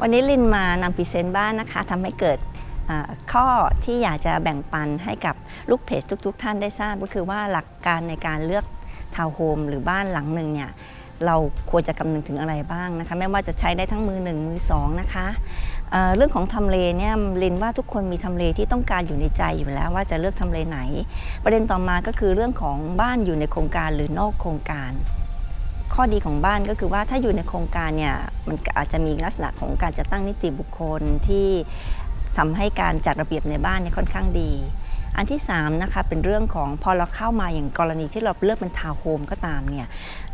วันนี้ลินมานำพรีเซนต์บ้านนะคะทำให้เกิดข้อที่อยากจะแบ่งปันให้กับลูกเพจทุก ๆ ท่านได้ทราบก็คือว่าหลักการในการเลือกทาวน์โฮมหรือบ้านหลังหนึ่งเนี่ยเราควรจะคำนึงถึงอะไรบ้างนะคะไม่ว่าจะใช้ได้ทั้งมือหนึ่งมือสองนะคะเเรื่องของทำเลเนี่ยลินว่าทุกคนมีทำเลที่ต้องการอยู่ในใจอยู่แล้วว่าจะเลือกทำเลไหน ประเด็นต่อมาก็คือเรื่องของบ้านอยู่ในโครงการหรือนอกโครงการ ข้อดีของบ้านก็คือว่าถ้าอยู่ในโครงการเนี่ยมันอาจจะมีลักษณะของการจัดตั้งนิติบุคคลที่ทำให้การจัดระเบียบในบ้านเนี่ยค่อนข้างดี อันที่3นะคะเป็นเรื่องของพอเราเข้ามาอย่างกรณีที่เราเลือกเป็นทาวน์โฮมก็ตามเนี่ย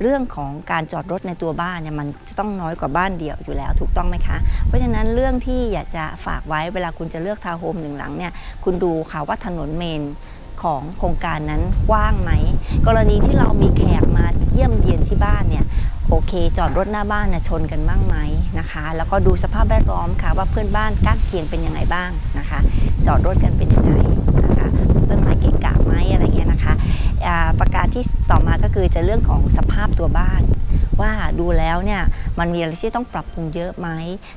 เรื่องของการจอดรถในตัวบ้านเนี่ยมันจะต้องน้อยกว่าบ้านเดี่ยวอยู่แล้วถูกต้องไหมคะ เพราะฉะนั้นเรื่องที่อยากจะฝากไว้เวลาคุณจะเลือกทาวน์โฮมหนึ่งหลังเนี่ยคุณดูค่ะว่าถนนเมนของโครงการนั้นกว้างไหม กรณีที่เรามีแข เยียนที่บ้านเนี่ยโอเค จอดรถหน้าบ้านนะชนกันบ้างไหมนะคะ แล้วก็ดูสภาพแวดล้อมค่ะ ว่าเพื่อนบ้านใกล้เคียงเป็นยังไงบ้างนะคะ จอดรถกันเป็นยังไงนะคะต้นไม้เกะกะไหมอะไรเงี้ยนะคะประการที่ต่อมาก็คือจะเรื่องของสภาพตัวบ้าน ว่าดูแล้วเนี่ยมันมีอะไรที่ต้องปรับปรุงเยอะไหม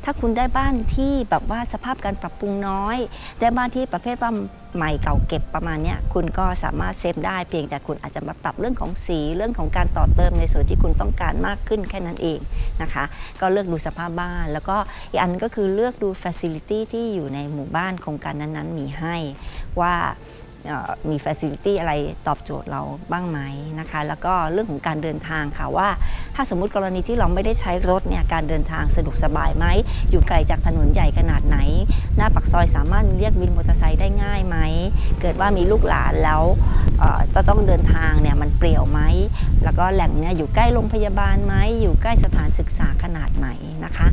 ถ้าคุณได้บ้านที่แบบว่าสภาพการปรับปรุงน้อย ได้บ้านที่ประเภทว่าใหม่เก่าเก็บประมาณเนี้ยคุณก็สามารถเซฟได้เพียงแต่คุณอาจจะมาปรับเรื่องของสีเรื่องของการต่อเติมในส่วนที่คุณต้องการมากขึ้นแค่นั้นเองนะคะ ก็เลือกดูสภาพบ้าน แล้วก็อีกอันก็คือเลือกดู Facility ที่อยู่ในหมู่บ้านโครงการนั้นๆ มีให้ว่า มี Facility อะไรตอบโจทย์เราบ้างไหมนะคะ แล้วก็เรื่องของการเดินทางค่ะว่า ถ้าสมมุติกรณีที่เราไม่ได้ใช้รถเนี่ยการเดินทางสะดวกสบายไหม อยู่ไกลจากถนนใหญ่ขนาดไหน หน้าปักซอยสามารถเรียกวินมอเตอร์ไซค์ได้ง่ายไหม เกิดว่ามีลูกหลานแล้วจะต้องเดินทางเนี่ยมันเปลี่ยวไหม แล้วก็แหล่งเนี่ยอยู่ใกล้โรงพยาบาลไหม อยู่ใกล้สถานศึกษาขนาดไหนนะคะ